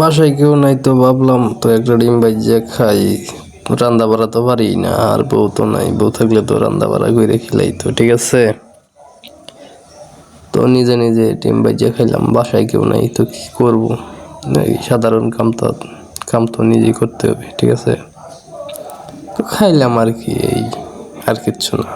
বাসায় কেউ নাই তো ভাবলাম তো একটা ডিম ভাজিয়া খাই। রান্না বাড়া তো পারি না, আর বউ তো নাই। বউ থাকলে তো রান্না বাড়া করে খেলাই তো, ঠিক আছে? তো নিজে নিজে ডিম ভাজিয়া খাইলাম, বাসায় কেউ নাই তো কী করব? সাধারণ কাম তো কাম তো নিজেই করতে হবে, ঠিক আছে? তো খাইলাম আর কি, এই আর কিচ্ছু না।